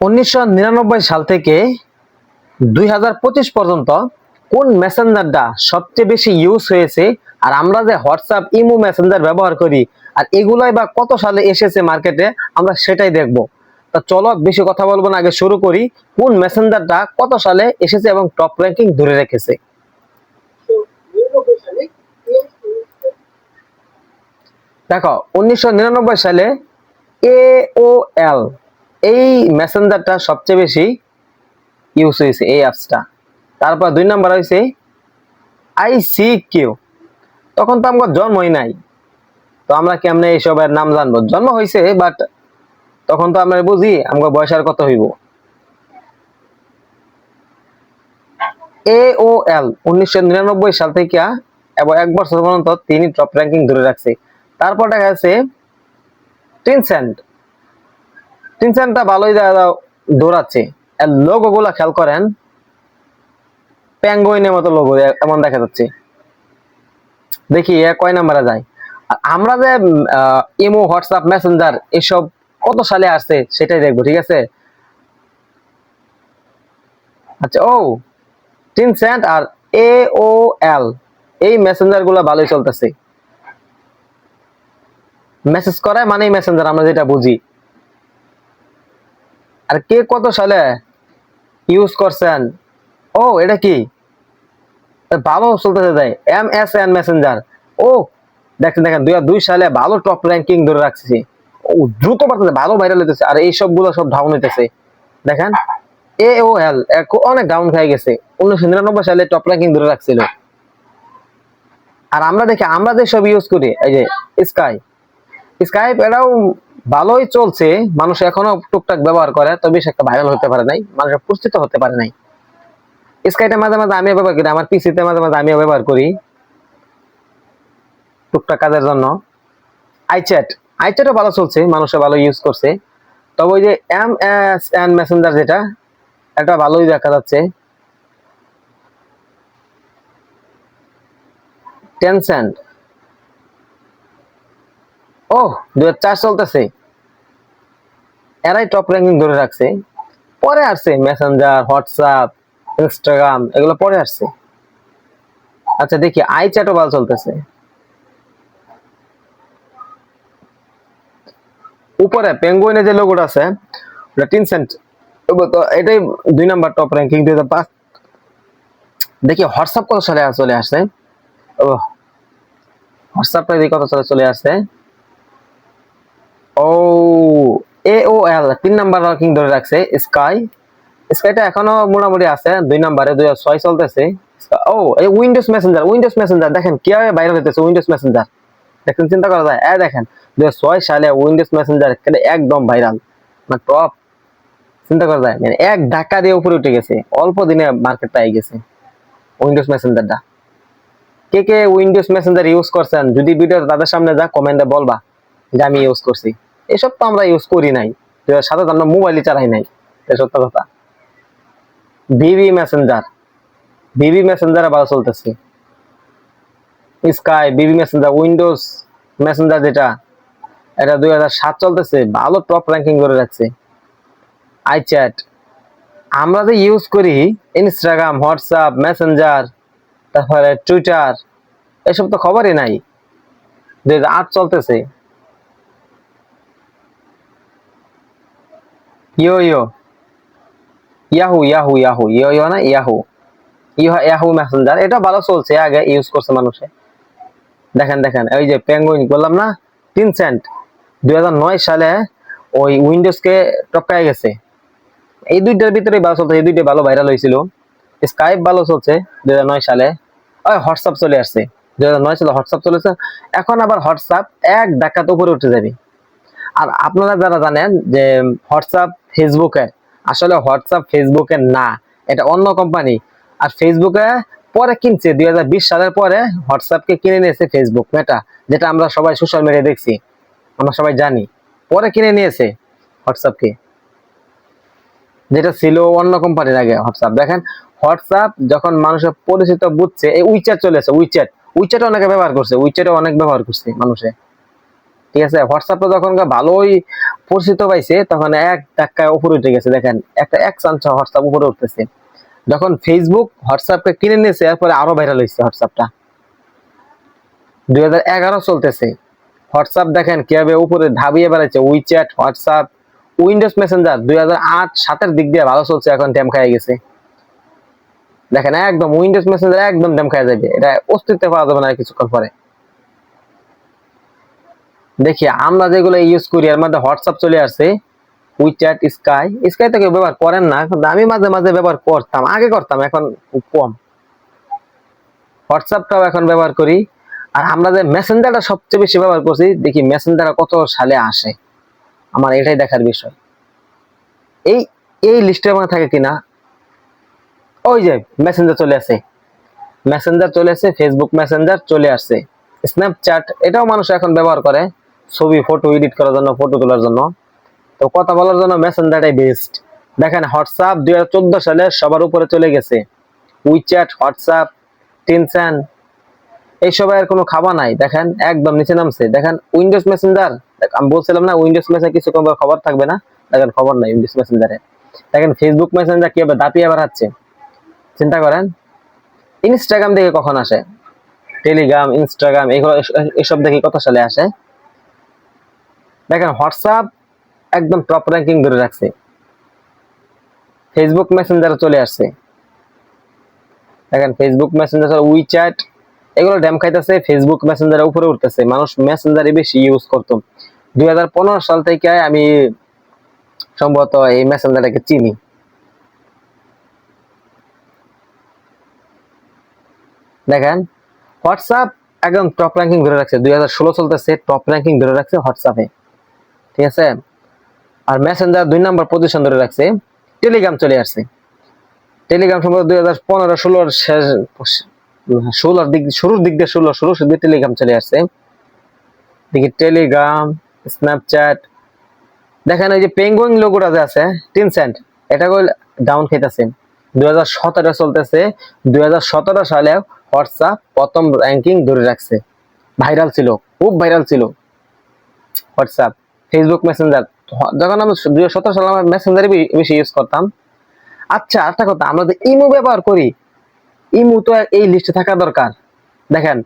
উনিশশো নিরানব্বই সাল থেকে দুই হাজার পঁচিশ পর্যন্ত কোন মেসেঞ্জারটা সবচেয়ে বেশি ইউজ হয়েছে? আর আমরা যে হোয়াটসঅ্যাপ, ইমো মেসেঞ্জার ব্যবহার করি, আর এগুলাই বা কত সালে এসেছে মার্কেটে, আমরা সেটাই দেখব। তা চলো বেশি কথা বলব না, আগে শুরু করি। কোন মেসেঞ্জারটা কত সালে এসেছে এবং টপ র্যাঙ্কিং ধরে রেখেছে? দেখো, উনিশশো নিরানব্বই সালে এ ও এল এই মেসেঞ্জারটা সবচেয়ে বেশি ইউজ হয়েছে এই অ্যাপসটা তারপর দুই নাম্বার হয়েছে আইসি কিউ তখন তো আমার জন্মই নাই। তো আমরা কেমনে এইসবের নাম জানব? জন্ম হয়েছে বাট তখন তো আমরা বুঝি আমার বয়স আর কত হইব। এ ও এল উনিশশো নিরানব্বই সাল থেকে এবং এক বছর পর্যন্ত তিনি টপ র্যাঙ্কিং ধরে রাখছে। তারপর দেখা যাচ্ছে টিনসেন্ট টিনসেন্টটা ভালোই দৌড়াচ্ছে। এর লোগো গুলা খেয়াল করেন। প্যাঙ্গুইনের মতো লোগো, এমন দেখা যাচ্ছে। দেখি, এ কয় নাম্বারে যায়? আমরা যে ইমো, হোয়াটসঅ্যাপ, মেসেঞ্জার, এসব কত সালে আসছে সেটাই দেখব, ঠিক আছে? আচ্ছা ও টিনসেন্ট আর এ ও এল এই মেসেঞ্জারগুলা ভালোই চলতেছে। মেসেজ করায় মানে মেসেঞ্জার আমরা যেটা বুঝি। আর কে কত সালে ইউজ করছেন? ও, এটা কি? ভালো চলতেছে তাই। এম এস এন মেসেঞ্জার ও, দেখেন দেখেন, দুই দুই সালে ভালো টপ র্যাঙ্কিং ধরে রাখছে ও, দ্রুত বাড়তেছে, ভালো ভাইরাল হইতেছে, আর এই সবগুলো সব ডাউন হইতেছে। দেখেন এ ও এল অনেক ডাউন খেয়ে গেছে। উনিশশো নিরানব্বই সালে টপ র্যাঙ্কিং ধরে রাখছিল। আর আমরা দেখি, আমরা যে সব ইউজ করি, এই যে স্কাই স্কাইপ এটাও ভালোই চলছে, মানুষ এখনও টুকটাক ব্যবহার করে, তবে একটা ভাইরাল হতে পারে নাই মানুষের পুষ্টিত হতে পারে নাই। স্কাইটা মাঝে মাঝে আমিও ব্যবহার করি, আমার পিসিতে মাঝে মাঝে আমিও ব্যবহার করি, টুকটাক কাজের জন্য। আইচ্যাট আইচ্যাটও ভালো চলছে মানুষে ভালো ইউজ করছে। তবে ওই যে এম এস এন মেসেঞ্জার যেটা, এটা ভালোই দেখা যাচ্ছে। টেনসেন্ট ও দু হাজার চার চলতেছে। এরাই টপ র্যাঙ্কিং ধরে রাখছে। পরে আসছে মেসেঞ্জার হোয়াটসঅ্যাপ ইনস্টাগ্রাম এগুলো পরে আসছে। আচ্ছা দেখি আই চ্যাটও ভালো চলতেছে। উপরে পেঙ্গুইনে যে লোগোটা আছে, ওটা টিনসেন্ট এটাই দুই নাম্বার টপ র্যাঙ্কিং দুই হাজার পাঁচ। দেখি হোয়াটসঅ্যাপ কত সালে চলে আসছে? ও হোয়াটসঅ্যাপটা দেখি কত সালে চলে আসছে? ও এল তিন নাম্বার র্যাঙ্কিং ধরে রাখছে স্কাই স্কাইটা এখনও মোটামুটি আছে, দুই নাম্বারে, দুই ছয় চলতেছে। ও, এই উইন্ডোজ মেসেঞ্জার উইন্ডোজ মেসেঞ্জার দেখেন কীভাবে বাইরে হইতেছে উইন্ডোজ মেসেঞ্জার দেখেন, চিন্তা করা যায়। এ দেখেন, দুই ছয় সালে উইন্ডোজ মেসেঞ্জার একদম ভাইরাল মানে টপ চিন্তা করা যায় মানে এক ধাক্কা দিয়ে উপরে উঠে গেছে, অল্প দিনে মার্কেট পেয়ে গেছে উইন্ডোজ মেসেঞ্জারটা কে কে উইন্ডোজ মেসেঞ্জার ইউজ করছেন, যদি ভিডিও তাদের সামনে যা কমেন্টে বলবা যে আমি ইউজ করছি। এসব তো আমরা ইউজ করি নাই। সাথে আমরা মোবাইলই চালাই নাই সত্য কথা। ভিভি মেসেঞ্জার ভিভি মেসেঞ্জারে ভালো চলতেছে। স্কাই বিবি মেসেঞ্জার উইন্ডোজ মেসেঞ্জার যেটা, এটা দুই হাজার সাত চলতেছে, ভালো টপ র্যাঙ্কিং করে রাখছে। আই চ্যাট আমরা যে ইউজ করি ইনস্টাগ্রাম হোয়াটসঅ্যাপ মেসেঞ্জার তারপরে টুইটার এসব তো খবরই নাই। দুই হাজার আট চলতেছে। Yo yo Yahoo Yahoo Yahoo yo yo না ইয়াহু ইহা ইয়াহু মেসেঞ্জার এটা ভালো চলছে, আগে ইউজ করছে মানুষে। দেখেন দেখেন ওই যে পেঙ্গুইন বললাম না তিন সেন্ট দুই সালে ওই উইন্ডোজকে টপকায় গেছে। এই দুইটার ভিতরে ভালো চলছে, এই দুইটা ভালো ভাইরাল হয়েছিল। স্কাইপ ভালো চলছে, দুই হাজার নয় সালে। ওই হোয়াটসঅ্যাপ চলে আসছে। দুই হাজার নয় সালে হোয়াটসঅ্যাপ চলেছে। এখন আবার হোয়াটসঅ্যাপ এক ডাকাত উপরে উঠে যাবে। আর আপনারা যারা জানেন যে হোয়াটসঅ্যাপ ফেসবুকের আসলে হোয়াটসঅ্যাপ ফেসবুকের না, এটা অন্য কোম্পানি। আর ফেসবুকে পরে কিনছে, দুই হাজার বিশ সালের পরে হোয়াটসঅ্যাপকে কিনে নিয়েছে ফেসবুক মেটা যেটা আমরা সবাই সোশ্যাল মিডিয়ায় দেখছি, আমরা সবাই জানি। পরে কিনে নিয়েছে হোয়াটসঅ্যাপকে। যেটা ছিল অন্য কোম্পানির আগে হোয়াটসঅ্যাপ। দেখেন, হোয়াটসঅ্যাপ যখন মানুষের পরিচিত বুঝছে, এই উইচ্যাট চলেছে উইচ্যাট উইচ্যাট অনেকে ব্যবহার করছে উইচ্যাটও অনেক ব্যবহার করছে মানুষে। ঠিক আছে? হোয়াটসঅ্যাপে যখন ভালোই পরিচিত পাইছে, তখন এক ধাক্কায় উপরে উঠে গেছে, দেখেন। একটা এক চান্স হোয়াটসঅ্যাপ উপরে উঠতেছে। যখন ফেসবুক হোয়াটসঅ্যাপকে কিনে নিয়েছে, এরপরে আরও ভাইরাল হয়েছে হোয়াটসঅ্যাপটা দুই এগারো চলতেছে। হোয়াটসঅ্যাপ দেখেন কীভাবে উপরে ধাবিয়ে বেড়াচ্ছে উইচ্যাট হোয়াটসঅ্যাপ উইন্ডোজ মেসেঞ্জার দুই হাজার আট সাতের দিক দিয়ে ভালো চলছে, এখন ট্যাম খাই গেছে। দেখেন, একদম উইন্ডোজ মেসেঞ্জার একদম ড্যাম খাই যাবে। এটা অস্তিত্ব পাওয়া যাবে না কিছুক্ষণ পরে। দেখি, আমরা যেগুলো ইউজ করি, এর মধ্যে হোয়াটসঅ্যাপ চলে আসছে উইচ্যাট স্কাই স্কাই তো কেউ ব্যবহার করেন না আমি মাঝে মাঝে ব্যবহার করতাম, আগে করতাম, এখন কম। হোয়াটসঅ্যাপটাও এখন ব্যবহার করি। আর আমরা যে মেসেঞ্জারটা সবচেয়ে বেশি ব্যবহার করছি, দেখি মেসেঞ্জার কত সালে আসে। আমার এটাই দেখার বিষয়। এই এই লিস্টের মধ্যে থাকে কিনা? ওই যে মেসেঞ্জার চলে আসে। মেসেঞ্জার চলে আসে ফেসবুক মেসেঞ্জার চলে আসছে স্ন্যাপচ্যাট এটাও মানুষ এখন ব্যবহার করে। ছবি ফটো এডিট করার জন্য ফটো তোলার জন্য। তো কথা বলার জন্য মেসেঞ্জারটাই বেস্ট দেখেন হোয়াটসঅ্যাপ দুই হাজার চোদ্দ সালে সবার উপরে চলে গেছে। উইচ্যাট হোয়াটসঅ্যাপ টিনস্যান এইসব আর কোনো খাবার নাই। দেখেন, একদম নিচে নামছে। দেখেন উইন্ডোজ মেসেঞ্জার আমি বলছিলাম না উইন্ডোজ মেসেঞ্জার কিছু কম খবর থাকবে না। দেখেন, খবর নাই উইন্ডোজ মেসেঞ্জারে দেখেন ফেসবুক মেসেঞ্জার কীভাবে দাপিয়ে বেড়াচ্ছে? চিন্তা করেন। ইনস্টাগ্রাম দেখে কখন আসে? টেলিগ্রাম ইনস্টাগ্রাম এগুলো এসব দেখে কত সালে আসে? দেখেন হোয়াটসঅ্যাপ একদম টপ র্যাঙ্কিং ধরে রাখছে। ফেসবুক মেসেঞ্জারে চলে আসছে। দেখেন ফেসবুক মেসেঞ্জার উইচ্যাট এগুলো ড্যাম খাইতেছে ফেসবুক মেসেঞ্জারে উপরে উঠতেছে। মানুষ মেসেঞ্জারে বেশি ইউজ করতো। দুই হাজার পনেরো সাল থেকে আমি সম্ভবত এই মেসেঞ্জারটাকে চিনি। দেখেন হোয়াটসঅ্যাপ একদম টপ র্যাঙ্কিং ধরে রাখছে। দুই হাজার ষোলো চলতেছে টপ র্যাঙ্কিং ধরে রাখছে হোয়াটসঅ্যাপে ঠিক আছে? আর মেসেঞ্জার দুই নম্বর পজিশন ধরে রাখছে টেলিগ্রাম চলে আসছে। টেলিগ্রাম সম্ভবত দুই হাজার পনেরো, ষোলোর শেষ, ষোলোর দিক, শুরুর দিক দিয়ে ষোলো ষোলো দিয়ে টেলিগ্রাম চলে আসছে। দেখি টেলিগ্রাম স্ন্যাপচ্যাট দেখেন এই যে পেঙ্গুইন লোগোটা যে আছে তিন সেন্ট এটা ডাউন খেতেছে। দুই হাজার সতেরো চলতেছে, দুই হাজার সতেরো সালে হোয়াটসঅ্যাপ প্রথম র্যাঙ্কিং ধরে রাখছে। ভাইরাল ছিল, খুব ভাইরাল ছিল। হোয়াটসঅ্যাপ ফেসবুক মেসেঞ্জার যখন আমি দুই সতেরো সালে আমরা মেসেঞ্জারই বেশি ইউজ করতাম। আচ্ছা একটা কথা, আমরা যে ইমো ব্যবহার করি, ইমো তো এই লিস্টে থাকা দরকার। দেখেন,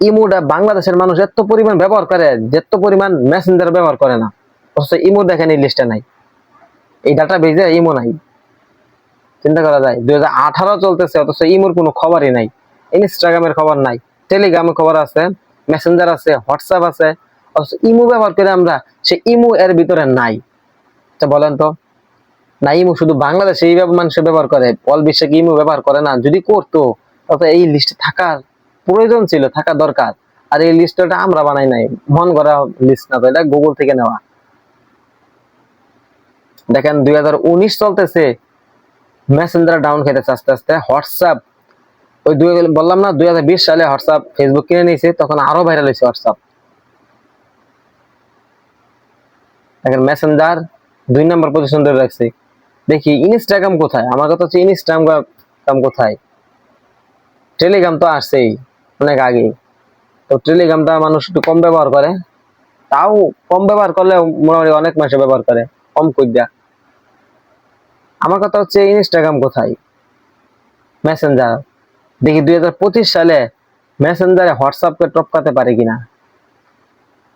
ইমোটা বাংলাদেশের মানুষ এত পরিমাণ ব্যবহার করে, যেত পরিমাণ মেসেঞ্জার ব্যবহার করে না। অথচ ইমো দেখেন এই লিস্টে নাই। এই ডাটা বেজে ইমো নাই। চিন্তা করা যায়, দুই হাজার আঠারো চলতেছে, অথচ ইমোর কোনো খবরই নাই। ইনস্টাগ্রামের খবর নাই। টেলিগ্রামের খবর আছে মেসেঞ্জার আছে হোয়াটসঅ্যাপ আছে। ইমো ব্যবহার করে আমরা সে ইমু এর ভিতরে নাই। আচ্ছা বলেন তো, না, ইমু শুধু বাংলাদেশে এই ব্যব- মানুষ ব্যবহার করে, অল বিশ্বে কি ইমো ব্যবহার করে না? যদি করতো তবে এই লিস্টে থাকার প্রয়োজন ছিল, থাকা দরকার। আর এই লিস্টটা আমরা বানাই নাই, মন করা লিস্ট না তো, এটা গুগল থেকে নেওয়া। দেখেন, দুই হাজার উনিশ চলতেছে মেসেঞ্জার ডাউন খেতেছে আস্তে আস্তে হোয়াটসঅ্যাপ ওই দুই বললাম না, দুই হাজার বিশ সালে হোয়াটসঅ্যাপ ফেসবুক কিনে নিয়েছে, তখন আরও ভাইরাল হয়েছে হোয়াটসঅ্যাপ দেখেন মেসেঞ্জার দুই নম্বর পজিশন ধরে রাখছে। দেখি ইনস্টাগ্রাম কোথায়? আমার কথা হচ্ছে ইনস্টাগ্রাম কোথায়? টেলিগ্রাম তো আসছেই, অনেক আগে তো টেলিগ্রামটা মানুষ একটু কম ব্যবহার করে। তাও কম ব্যবহার করলে মোটামুটি অনেক মানুষ ব্যবহার করে, কম কই দেয়া আমার কথা হচ্ছে ইনস্টাগ্রাম কোথায়? মেসেঞ্জার দেখি, দুই হাজার পঁচিশ সালে মেসেঞ্জারে হোয়াটসঅ্যাপকে টপকাতে পারে কিনা?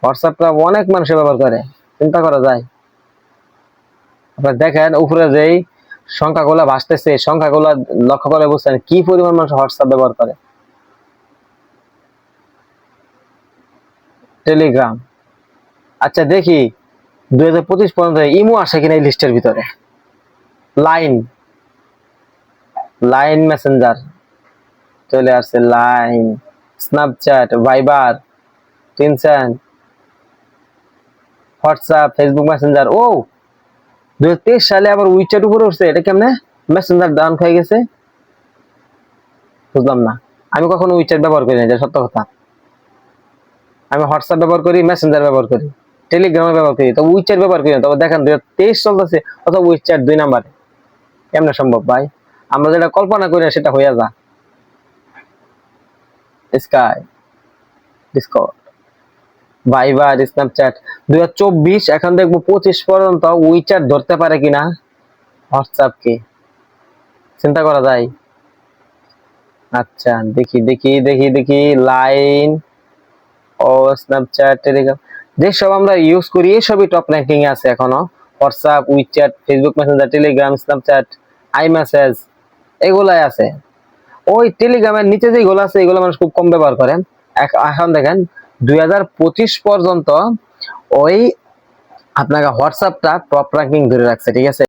হোয়াটসঅ্যাপটা অনেক মানুষ ব্যবহার করে। চিন্তা করা যায়। আপনার দেখেন, উপরে যেই সংখ্যাগুলো ভাসতেছে সংখ্যাগুলো লক্ষ্য করে বুঝছেন কি পরিমাণ মানুষ হোয়াটসঅ্যাপ ব্যবহার করে। টেলিগ্রাম আচ্ছা দেখি, দুই হাজার পঁচিশ পর্যন্ত ইমো আসে কিনা এই লিস্টের ভিতরে। লাইন লাইন মেসেঞ্জার চলে আসছে লাইন স্ন্যাপচ্যাট ভাইবার টিনস্যান হোয়াটসঅ্যাপ ফেসবুক মেসেঞ্জার ও দু হাজার তেইশ সালে আবার উইচ্যাট উপরে উঠছে, এটা কেমনে? মেসেঞ্জার ডাউন হয়ে গেছে। বুঝলাম না। আমি কখনো উইচ্যাট ব্যবহার করি না সত্য কথা। আমি হোয়াটসঅ্যাপ ব্যবহার করি মেসেঞ্জার ব্যবহার করি টেলিগ্রামে ব্যবহার করি তবে উইচ্যাট ব্যবহার করি না। তবে দেখেন দুই হাজার তেইশ চলতেছে, অথবা উইচ্যাট দুই নাম্বারে। কেমনে সম্ভব ভাই? আমরা যেটা কল্পনা করি না, সেটা হইয়া যা। স্কাই ডিসকভার ভাইবার স্ন্যাপচ্যাট দুই হাজার চব্বিশ, এখন দেখব পঁচিশ পর্যন্ত উইচ্যাট ধরতে পারে কিনা? হোয়াটসঅ্যাপ কি? চিন্তা করা যায়। আচ্ছা দেখি দেখি দেখি দেখি। লাইন ও স্ন্যাপচ্যাট টেলিগ্রাম যেসব আমরা ইউজ করি, এসবই টপ র্যাঙ্কিং এ আছে এখনও। WhatsApp WeChat Facebook Messenger Telegram Snapchat iMessage এগুলাই আছে। ওই টেলিগ্রামের নিচে যেগুলো আছে, এগুলো মানুষ খুব কম ব্যবহার করে। এখ- এখন দেখেন দুই হাজার পঁচিশ পর্যন্ত ওই আপনাকে হোয়াটসঅ্যাপটা টপ র্যাঙ্কিং ধরে রাখছে ঠিক আছে?